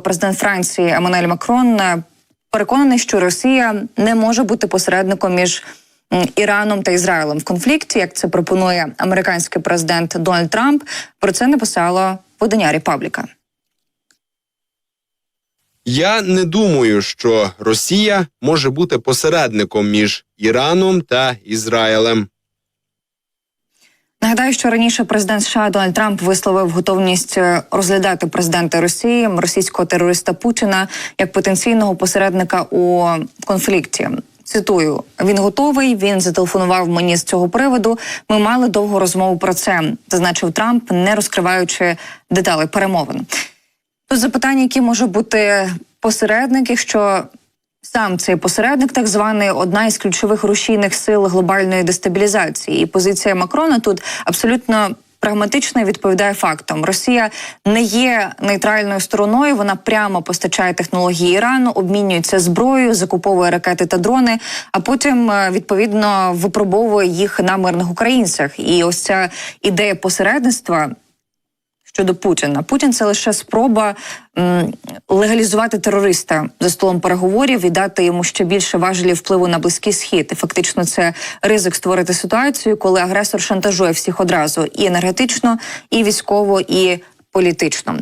Президент Франції Еммануель Макрон е, переконаний, що Росія не може бути посередником між Іраном та Ізраїлем в конфлікті, як це пропонує американський президент Дональд Трамп. Про це написало видання Репабліка. Я не думаю, що Росія може бути посередником між Іраном та Ізраїлем. Нагадаю, що раніше президент США Дональд Трамп висловив готовність е, розглядати президента Росії російського терориста Путіна як потенційного посередника у конфлікті. Цитую, він готовий. Він зателефонував мені з цього приводу. Ми мали довгу розмову про це, зазначив Трамп, не розкриваючи деталей перемовин. Тут запитання, які може бути посередник, якщо сам цей посередник, так званий, одна із ключових рушійних сил глобальної дестабілізації. І позиція Макрона тут абсолютно прагматично відповідає фактам. Росія не є нейтральною стороною. Вона прямо постачає технології Ірану, обмінюється зброєю, закуповує ракети та дрони, а потім е, відповідно випробовує їх на мирних українцях. І ось ця ідея посередництва щодо Путіна. Путін це лише спроба м, легалізувати терориста за столом переговорів і дати йому ще більше важелів впливу на близький схід. І фактично, це ризик створити ситуацію, коли агресор шантажує всіх одразу і енергетично, і військово, і політично.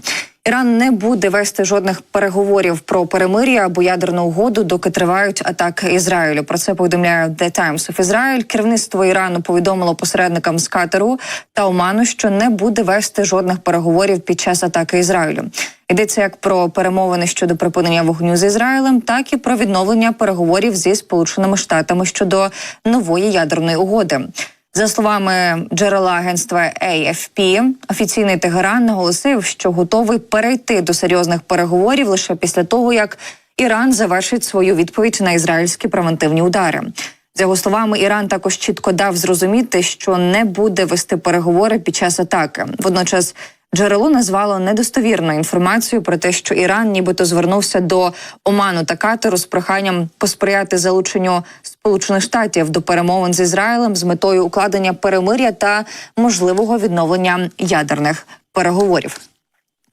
Іран не буде вести жодних переговорів про перемир'я або ядерну угоду, доки тривають атаки Ізраїлю. Про це повідомляє The Times of Israel. Керівництво Ірану повідомило посередникам з Катару та Оману, що не буде вести жодних переговорів під час атаки Ізраїлю. Йдеться як про перемовини щодо припинення вогню з Ізраїлем, так і про відновлення переговорів зі Сполученими Штатами щодо нової ядерної угоди. За словами джерела агентства AFP, офіційний Тегеран наголосив, що готовий перейти до серйозних переговорів лише після того, як Іран завершить свою відповідь на ізраїльські превентивні удари. За його словами, Іран також чітко дав зрозуміти, що не буде вести переговори під час атаки. Водночас джерело назвало недостовірну інформацію про те, що Іран нібито звернувся до Оману та Катеру з проханням посприяти залученню Сполучених Штатів до перемовин з Ізраїлем з метою укладення перемиря та можливого відновлення ядерних переговорів.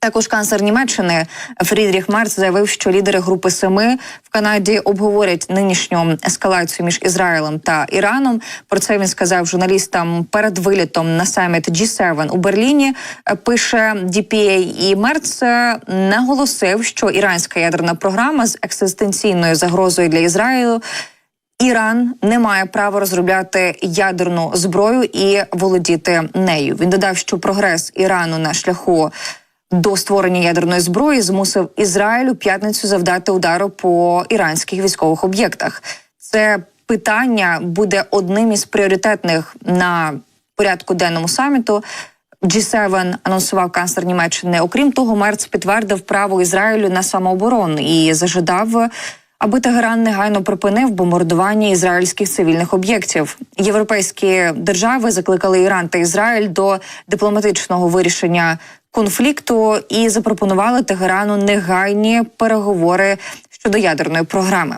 Також канцлер Німеччини Фрідріх Мерц заявив, що лідери групи Семи в Канаді обговорять нинішню ескалацію між Ізраїлем та Іраном. Про це він сказав журналістам перед вилітом на саміт G7 у Берліні. Пише DPA. і Мерц е, наголосив, що іранська ядерна програма з екзистенційною загрозою для Ізраїлю. Іран не має права розробляти ядерну зброю і володіти нею. Він додав, що прогрес Ірану на шляху до створення ядерної зброї змусив Ізраїль у п'ятницю завдати удару по іранських військових об'єктах. Це питання буде одним із пріоритетних на порядку денному саміту. G7 анонсував канцлер Німеччини. Окрім того, Мерц підтвердив право Ізраїлю на самооборону і зажадав, аби Тегеран негайно припинив бомбардування ізраїльських цивільних об'єктів. Європейські держави закликали Іран та Ізраїль до дипломатичного вирішення конфлікту і запропонували Тегерану негайні переговори щодо ядерної програми.